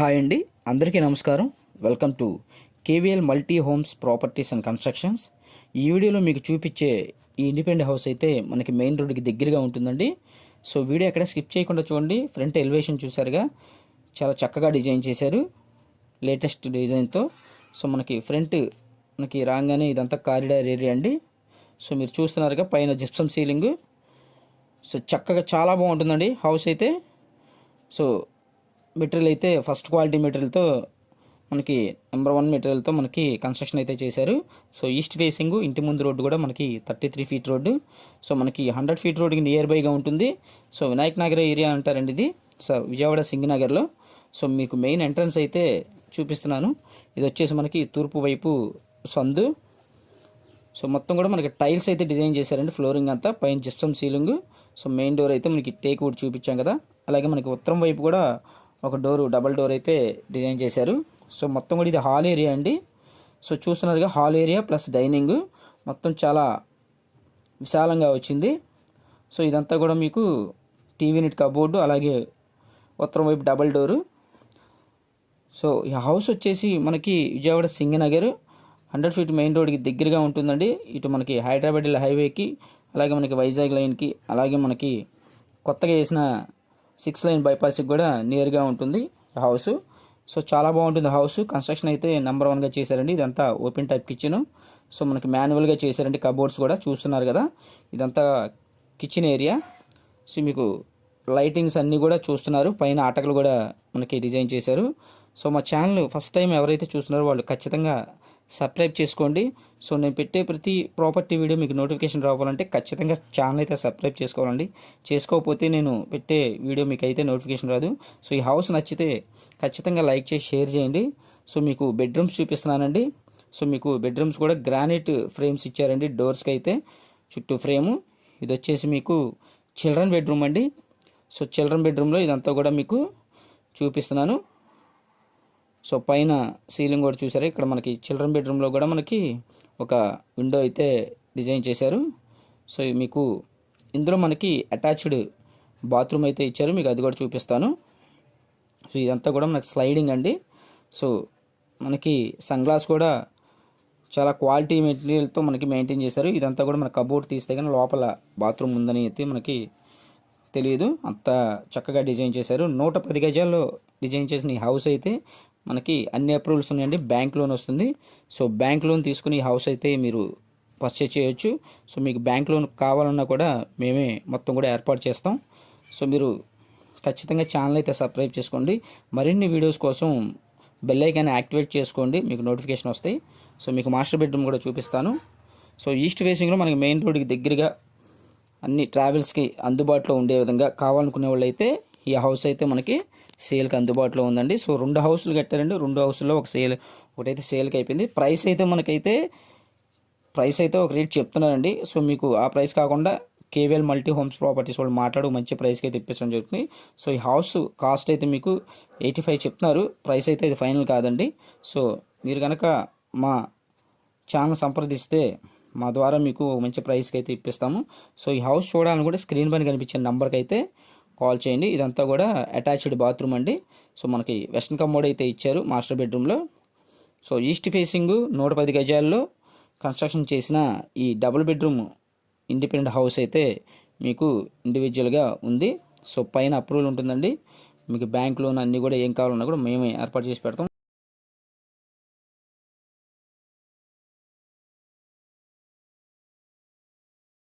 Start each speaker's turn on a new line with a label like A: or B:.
A: Hi అండి. అందరికీ నమస్కారం. Welcome to KVL multi homes properties and constructions. ఈ వీడియోలో మీకు చూపించే ఈ ఇండిపెండెంట్ హౌస్ అయితే మనకి మెయిన్ రోడ్డుకి దగ్గరగా ఉంటుందండి. సో వీడియో ఎక్కడ స్కిప్ చేయకుండా చూడండి. ఫ్రంట్ ఎలివేషన్ చూసారుగా. చాలా చక్కగా డిజైన్ చేశారు. లేటెస్ట్ డిజైన్తో. సో మనకి ఫ్రంట్ మనకి రాగానే ఇదంతా కారిడార్ ఏరియా అండి. సో మీరు చూస్తున్నారుగా పైన జిప్సమ్ సీలింగ్. సో చక్కగా చాలా బాగుంటుందండి హౌస్ అయితే. సో మెటీరియల్ అయితే ఫస్ట్ క్వాలిటీ మెటీరియల్తో మనకి నెంబర్ వన్ మెటీరియల్తో మనకి కన్స్ట్రక్షన్ అయితే చేశారు. సో ఈస్ట్ ఫేసింగ్ ఇంటి ముందు రోడ్డు కూడా మనకి thirty three feet road. So మనకి హండ్రెడ్ ఫీట్ రోడ్డుకి నియర్ బైగా ఉంటుంది. సో వినాయక్ నగర్ ఏరియా అంటారండి ఇది. సో విజయవాడ సింగనగర్లో సో మీకు మెయిన్ ఎంట్రన్స్ అయితే చూపిస్తున్నాను. ఇది వచ్చేసి మనకి తూర్పు వైపు సందు. సో మొత్తం కూడా మనకి టైల్స్ అయితే డిజైన్ చేశారండి ఫ్లోరింగ్ అంతా. పైన gypsum ceiling. So main door అయితే మనకి టేక్ వుడ్ చూపించాం కదా. అలాగే మనకి ఉత్తరం వైపు కూడా ఒక డోరు డబల్ డోర్ అయితే డిజైన్ చేశారు. సో మొత్తం కూడా ఇది హాల్ ఏరియా అండి. సో చూస్తున్నారుగా హాల్ ఏరియా ప్లస్ డైనింగ్. మొత్తం చాలా విశాలంగా వచ్చింది. సో ఇదంతా కూడా మీకు టీవీ నెట్ కబోర్డు అలాగే ఉత్తరం వైపు డబల్ డోరు. సో ఈ హౌస్ వచ్చేసి మనకి Vijayawada Singanagar hundred feet main రోడ్కి దగ్గరగా ఉంటుందండి. ఇటు మనకి హైదరాబాద్ హైవేకి అలాగే మనకి వైజాగ్ లైన్కి అలాగే మనకి కొత్తగా వేసిన సిక్స్ లైన్ బైపాస్కి కూడా నియర్గా ఉంటుంది హౌస్. సో చాలా బాగుంటుంది హౌస్. కన్స్ట్రక్షన్ అయితే నెంబర్ వన్గా చేశారండి. ఇదంతా ఓపెన్ టైప్ కిచెన్ సో మనకి మాన్యువల్గా చేశారండి. కబోర్డ్స్ కూడా చూస్తున్నారు కదా. ఇదంతా కిచెన్ ఏరియా సో మీకు లైటింగ్స్ అన్నీ కూడా చూస్తున్నారు. పైన ఆటకలు కూడా మనకి డిజైన్ చేశారు. సో మా ఛానల్ ఫస్ట్ టైం ఎవరైతే చూస్తున్నారో వాళ్ళు ఖచ్చితంగా సబ్స్క్రైబ్ చేసుకోండి. సో నేను పెట్టే ప్రతి ప్రాపర్టీ వీడియో మీకు నోటిఫికేషన్ రావాలంటే ఖచ్చితంగా ఛానల్ అయితే సబ్స్క్రైబ్ చేసుకోవాలండి. చేసుకోకపోతే నేను పెట్టే వీడియో మీకు అయితే నోటిఫికేషన్ రాదు. సో ఈ హౌస్ నచ్చితే ఖచ్చితంగా లైక్ చేసి షేర్ చేయండి. సో మీకు బెడ్రూమ్స్ చూపిస్తున్నానండి. సో మీకు బెడ్రూమ్స్ కూడా గ్రానైట్ ఫ్రేమ్స్ ఇచ్చారండి డోర్స్కి అయితే. చుట్టూ ఫ్రేము. ఇది వచ్చేసి మీకు చిల్డ్రన్ బెడ్రూమ్ అండి. సో చిల్డ్రన్ బెడ్రూమ్లో ఇదంతా కూడా మీకు చూపిస్తున్నాను. సో పైన సీలింగ్ కూడా చూసారు ఇక్కడ మనకి చిల్డ్రన్ బెడ్రూమ్లో కూడా మనకి ఒక విండో అయితే డిజైన్ చేశారు. సో మీకు ఇందులో మనకి అటాచ్డ్ బాత్రూమ్ అయితే ఇచ్చారు. మీకు అది కూడా చూపిస్తాను. సో ఇదంతా కూడా మనకి స్లైడింగ్ అండి. సో మనకి సన్ గ్లాస్ కూడా చాలా క్వాలిటీ మెటీరియల్తో మనకి మెయింటైన్ చేశారు. ఇదంతా కూడా మన కబోర్డ్ తీస్తే కానీ లోపల బాత్రూమ్ ఉందని అయితే మనకి తెలియదు. అంత చక్కగా డిజైన్ చేశారు. నూట పది గజాల్లో డిజైన్ చేసిన ఈ హౌస్ అయితే మనకి అన్ని అప్రూవల్స్ ఉన్నాయండి. బ్యాంక్ లోన్ వస్తుంది. సో బ్యాంక్ లోన్ తీసుకుని హౌస్ అయితే మీరు పర్చేజ్ చేయొచ్చు. సో మీకు బ్యాంక్ లోన్ కావాలన్నా కూడా మేమే మొత్తం కూడా ఏర్పాటు చేస్తాం. సో మీరు ఖచ్చితంగా ఛానల్ అయితే సబ్స్క్రైబ్ చేసుకోండి. మరిన్ని వీడియోస్ కోసం బెల్ ఐకాన్ యాక్టివేట్ చేసుకోండి. మీకు నోటిఫికేషన్ వస్తాయి. సో మీకు మాస్టర్ బెడ్రూమ్ కూడా చూపిస్తాను. సో ఈస్ట్ ఫేసింగ్లో మనకి మెయిన్ రోడ్కి దగ్గరగా అన్ని ట్రావెల్స్కి అందుబాటులో ఉండే విధంగా కావాలనుకునే వాళ్ళు అయితే ఈ హౌస్ అయితే మనకి సేల్కి అందుబాటులో ఉందండి. సో రెండు హౌస్లు కట్టారండి. రెండు హౌస్లో ఒక సేల్ ఒకటైతే సేల్కి అయిపోయింది. ప్రైస్ అయితే మనకైతే ప్రైస్ అయితే ఒక రేట్ చెప్తున్నారండి. సో మీకు ఆ ప్రైస్ కాకుండా కేవీఎల్ మల్టీ హోమ్స్ ప్రాపర్టీస్ వాళ్ళు మాట్లాడు మంచి ప్రైస్కి అయితే ఇప్పించడం జరుగుతుంది. సో ఈ హౌస్ కాస్ట్ అయితే మీకు ఎయిటీ ఫైవ్ చెప్తున్నారు. ప్రైస్ అయితే ఇది ఫైనల్ కాదండి. సో మీరు కనుక మా ఛానల్ సంప్రదిస్తే మా ద్వారా మీకు మంచి ప్రైస్కి అయితే ఇప్పిస్తాము. సో ఈ హౌస్ చూడాలని కూడా స్క్రీన్ పైన కనిపించే నెంబర్కి అయితే కాల్ చేయండి. ఇదంతా కూడా అటాచ్డ్ బాత్రూమ్ అండి. సో మనకి వెస్ట్రన్ కమోడ్ అయితే ఇచ్చారు మాస్టర్ బెడ్రూమ్లో. సో ఈస్ట్ ఫేసింగ్ నూట పది గజాల్లో కన్స్ట్రక్షన్ చేసిన ఈ డబుల్ బెడ్రూమ్ ఇండిపెండెంట్ హౌస్ అయితే మీకు ఇండివిజువల్గా ఉంది. సో పైన అప్రూవల్ ఉంటుందండి. మీకు బ్యాంక్ లోన్ అన్నీ కూడా ఏం కావాలన్నా కూడా మేమే ఏర్పాటు చేసి పెడతాం.